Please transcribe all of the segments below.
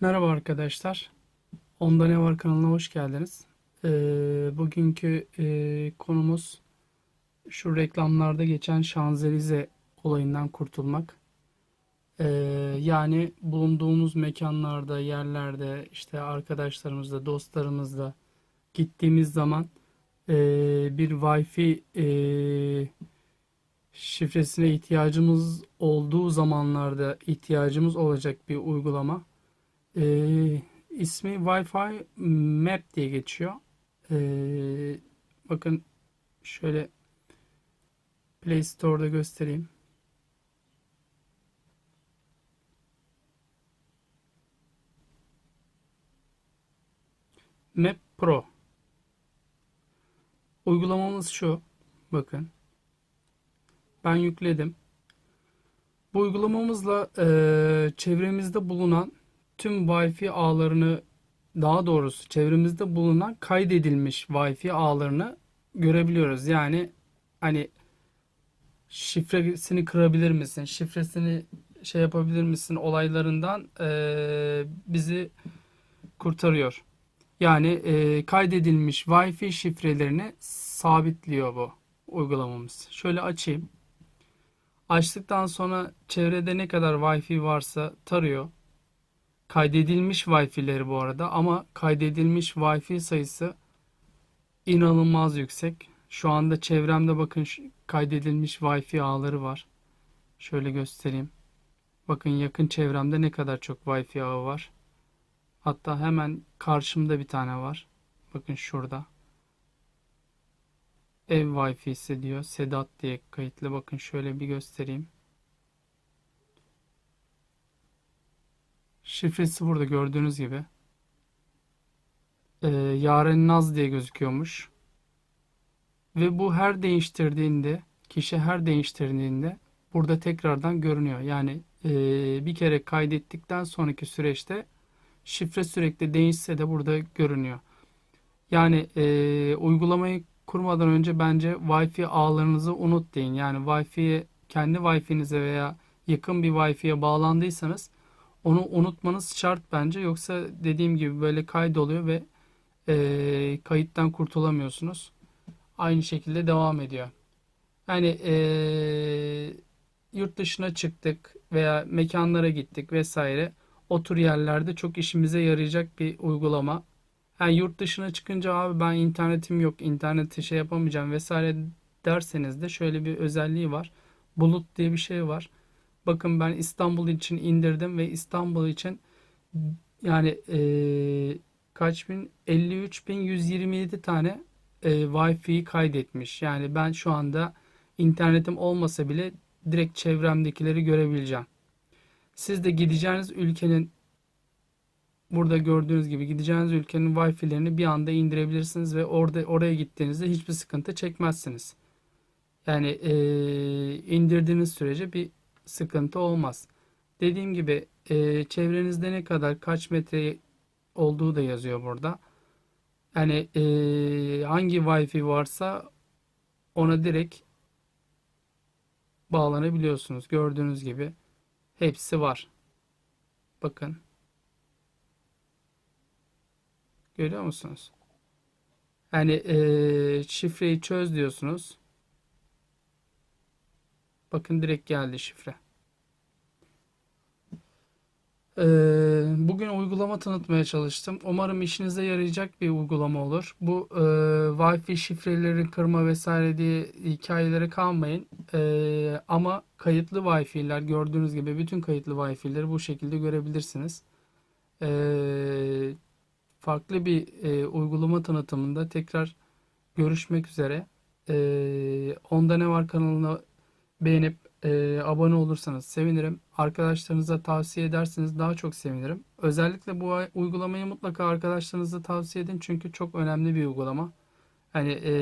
Merhaba arkadaşlar. Onda Ne Var kanalına hoş geldiniz. Ee, bugünkü e, konumuz şu reklamlarda geçen Şanzelize olayından kurtulmak. Ee, yani bulunduğumuz mekanlarda, yerlerde, işte arkadaşlarımızla, dostlarımızla gittiğimiz zaman e, bir Wi-Fi e, şifresine ihtiyacımız olduğu zamanlarda ihtiyacımız olacak bir uygulama. Ee, ismi Wi-Fi Map diye geçiyor. Ee, bakın şöyle Play Store'da göstereyim. Map Pro. Uygulamamız şu. Bakın. Ben yükledim. Bu uygulamamızla eee, çevremizde bulunan tüm Wi-Fi ağlarını daha doğrusu çevremizde bulunan kaydedilmiş Wi-Fi ağlarını görebiliyoruz. Yani hani şifresini kırabilir misin? Şifresini şey yapabilir misin? Olaylarından eee, bizi kurtarıyor. Yani eee, kaydedilmiş Wi-Fi şifrelerini sabitliyor bu uygulamamız. Şöyle açayım. Açtıktan sonra çevrede ne kadar Wi-Fi varsa tarıyor. Kaydedilmiş Wi-Fi'leri bu arada ama kaydedilmiş Wi-Fi sayısı inanılmaz yüksek. Şu anda çevremde bakın kaydedilmiş Wi-Fi ağları var. Şöyle göstereyim. Bakın yakın çevremde ne kadar çok Wi-Fi ağı var. Hatta hemen karşımda bir tane var. Bakın şurada. Ev Wi-Fi'si diyor. Sedat diye kayıtlı. Bakın şöyle bir göstereyim. Şifresi burada gördüğünüz gibi. Ee, Yaren Naz diye gözüküyormuş. Ve bu her değiştirdiğinde, kişi her değiştirdiğinde burada tekrardan görünüyor. Yani e, bir kere kaydettikten sonraki süreçte şifre sürekli değişse de burada görünüyor. Yani e, uygulamayı kurmadan önce bence Wi-Fi ağlarınızı unut deyin. Yani Wi-Fi'ye kendi Wi-Fi'nize veya yakın bir Wi-Fi'ye bağlandıysanız onu unutmanız şart bence. Yoksa dediğim gibi böyle kaydoluyor ve e, kayıttan kurtulamıyorsunuz. Aynı şekilde devam ediyor. Yani e, yurt dışına çıktık veya mekanlara gittik vesaire. O tür yerlerde çok işimize yarayacak bir uygulama. Yani yurt dışına çıkınca abi ben internetim yok, interneti şey yapamayacağım vesaire derseniz de şöyle bir özelliği var. Bulut diye bir şey var. Bakın ben İstanbul için indirdim ve İstanbul için yani eee kaç bin 53.127 tane e, Wi-Fi kaydetmiş. Yani ben şu anda internetim olmasa bile direkt çevremdekileri görebileceğim. Siz de gideceğiniz ülkenin burada gördüğünüz gibi gideceğiniz ülkenin Wi-Fi'lerini bir anda indirebilirsiniz ve orada oraya gittiğinizde hiçbir sıkıntı çekmezsiniz. Yani e, indirdiğiniz sürece bir sıkıntı olmaz. Dediğim gibi e, çevrenizde ne kadar kaç metre olduğu da yazıyor burada. Yani e, hangi Wi-Fi varsa ona direkt bağlanabiliyorsunuz. Gördüğünüz gibi hepsi var. Bakın. Görüyor musunuz? Yani e, şifreyi çöz diyorsunuz. Bakın direkt geldi şifre. Ee, bugün uygulama tanıtmaya çalıştım. Umarım işinize yarayacak bir uygulama olur. Bu e, Wi-Fi şifreleri kırma vesaire diye hikayelere kalmayın. Ee, ama kayıtlı Wi-Fi'ler gördüğünüz gibi bütün kayıtlı Wi-Fi'leri bu şekilde görebilirsiniz. Ee, farklı bir e, uygulama tanıtımında tekrar görüşmek üzere. Ee, Onda Ne Var kanalına beğenip e, abone olursanız sevinirim. Arkadaşlarınıza tavsiye ederseniz daha çok sevinirim. Özellikle bu ay- uygulamayı mutlaka arkadaşlarınıza tavsiye edin çünkü çok önemli bir uygulama. Hani e,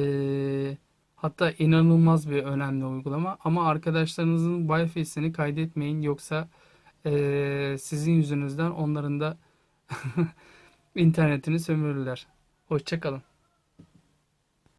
hatta inanılmaz bir önemli uygulama ama arkadaşlarınızın Wi-Fi'sini kaydetmeyin yoksa e, sizin yüzünüzden onların da internetini sömürürler. Hoşça kalın.